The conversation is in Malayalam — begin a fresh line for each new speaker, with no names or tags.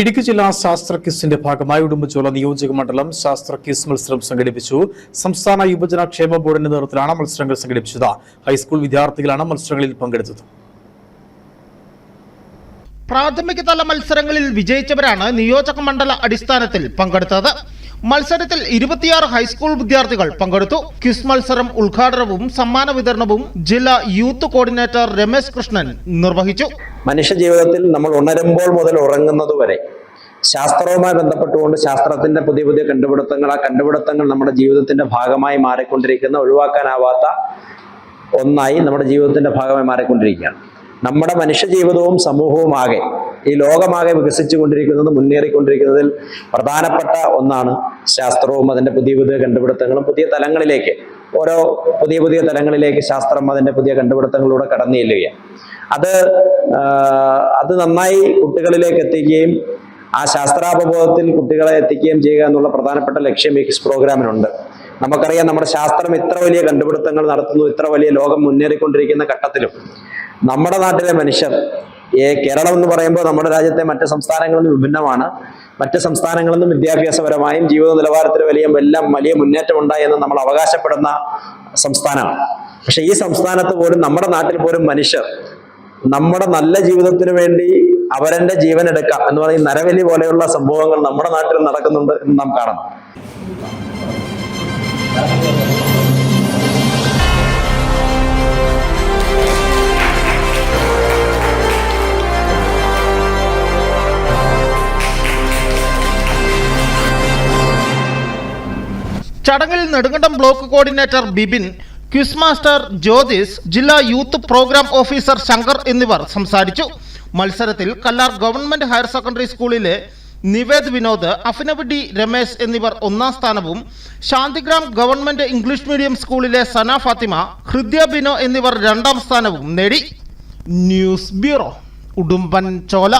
ഇടുക്കി ജില്ലാ ശാസ്ത്ര ക്വിസിന്റെ ഭാഗമായി ഉടുമ്പച്ചോള നിയോജക മണ്ഡലം ശാസ്ത്ര ക്വിസ് മത്സരം സംഘടിപ്പിച്ചു. സംസ്ഥാന യുവജന ക്ഷേമ ബോർഡിന്റെ നേതൃത്വത്തിലാണ് മത്സരങ്ങൾ സംഘടിപ്പിച്ചത്. ഹൈസ്കൂൾ വിദ്യാർത്ഥികളാണ് മത്സരങ്ങളിൽ പങ്കെടുത്തത്.
പ്രാഥമിക തല മത്സരങ്ങളിൽ വിജയിച്ചവരാണ് നിയോജക മണ്ഡല അടിസ്ഥാനത്തിൽ പങ്കെടുത്തത്. മത്സരത്തിൽ ഇരുപത്തിയാറ് ഹൈസ്കൂൾ വിദ്യാർത്ഥികൾ പങ്കെടുത്തു. ക്വിസ് മത്സരം ഉദ്ഘാടനവും സമ്മാന വിതരണവും ജില്ലാ യൂത്ത് കോർഡിനേറ്റർ രമേശ് കൃഷ്ണൻ നിർവഹിച്ചു.
മനുഷ്യ ജീവിതത്തിൽ നമ്മൾ ഉണരുമ്പോൾ മുതൽ ഉറങ്ങുന്നത് വരെ ശാസ്ത്രവുമായി ബന്ധപ്പെട്ടുകൊണ്ട് ശാസ്ത്രത്തിന്റെ പുതിയ പുതിയ കണ്ടുപിടുത്തങ്ങൾ ആ കണ്ടുപിടുത്തങ്ങൾ നമ്മുടെ ജീവിതത്തിന്റെ ഭാഗമായി മാറിക്കൊണ്ടിരിക്കുന്ന ഒഴിവാക്കാനാവാത്ത ഒന്നായി നമ്മുടെ ജീവിതത്തിന്റെ ഭാഗമായി മാറിക്കൊണ്ടിരിക്കുകയാണ്. നമ്മുടെ മനുഷ്യ ജീവിതവും സമൂഹവും ആകെ ഈ ലോകമാകെ വികസിച്ചു കൊണ്ടിരിക്കുന്നത് മുന്നേറിക്കൊണ്ടിരിക്കുന്നതിൽ പ്രധാനപ്പെട്ട ഒന്നാണ് ശാസ്ത്രവും അതിന്റെ പുതിയ പുതിയ കണ്ടുപിടുത്തങ്ങളും പുതിയ തലങ്ങളിലേക്ക്. ഓരോ പുതിയ പുതിയ തലങ്ങളിലേക്ക് ശാസ്ത്രം അതിന്റെ പുതിയ കണ്ടുപിടുത്തങ്ങളിലൂടെ കടന്നു ചെല്ലുകയാണ്. അത് അത് നന്നായി കുട്ടികളിലേക്ക് എത്തിക്കുകയും ആ ശാസ്ത്രാപബോധത്തിൽ കുട്ടികളെ എത്തിക്കുകയും ചെയ്യുക എന്നുള്ള പ്രധാനപ്പെട്ട ലക്ഷ്യം ഈ പ്രോഗ്രാമിനുണ്ട്. നമുക്കറിയാം നമ്മുടെ ശാസ്ത്രം ഇത്ര വലിയ കണ്ടുപിടുത്തങ്ങൾ നടത്തുന്നു ഇത്ര വലിയ ലോകം മുന്നേറിക്കൊണ്ടിരിക്കുന്ന ഘട്ടത്തിലും. നമ്മുടെ നാട്ടിലെ മനുഷ്യർ ഏ കേരളം എന്ന് പറയുമ്പോൾ നമ്മുടെ രാജ്യത്തെ മറ്റ് സംസ്ഥാനങ്ങളിൽ നിന്ന് വിഭിന്നമാണ് മറ്റ് സംസ്ഥാനങ്ങളിൽ നിന്നും വിദ്യാഭ്യാസപരമായും ജീവിത നിലവാരത്തിലും വലിയ എല്ലാം വലിയ മുന്നേറ്റം ഉണ്ടായി എന്ന് നമ്മൾ അവകാശപ്പെടുന്ന സംസ്ഥാനമാണ്. പക്ഷെ ഈ സംസ്ഥാനത്ത് പോലും നമ്മുടെ നാട്ടിൽ പോലും മനുഷ്യർ നമ്മുടെ നല്ല ജീവിതത്തിന് വേണ്ടി അവരന്റെ ജീവൻ എടുക്കാം എന്ന് പറയുന്ന നരവലി പോലെയുള്ള സംഭവങ്ങൾ നമ്മുടെ നാട്ടിൽ നടക്കുന്നുണ്ട് എന്ന് നാം കാണണം
ചടങ്ങിൽ Nedumkandam block coordinator Bibin quiz master Jyothis ജില്ലാ യൂത്ത് പ്രോഗ്രാം ഓഫീസർ ശങ്കർ എന്നിവർ സംസാരിച്ചു. മത്സരത്തിൽ കല്ലാർ ഗവൺമെന്റ് ഹയർ സെക്കൻഡറി സ്കൂളിലെ നിവേദ് വിനോദ് അഫിനവ് ഡി രമേശ് എന്നിവർ ഒന്നാം സ്ഥാനവും ശാന്തിഗ്രാം ഗവൺമെന്റ് ഇംഗ്ലീഷ് മീഡിയം സ്കൂളിലെ സന ഫാത്തിമ ഹൃദ്യ ബിനോ എന്നിവർ രണ്ടാം സ്ഥാനവും നേടി. ന്യൂസ് ബ്യൂറോ ഉടുമ്പൻ ചോല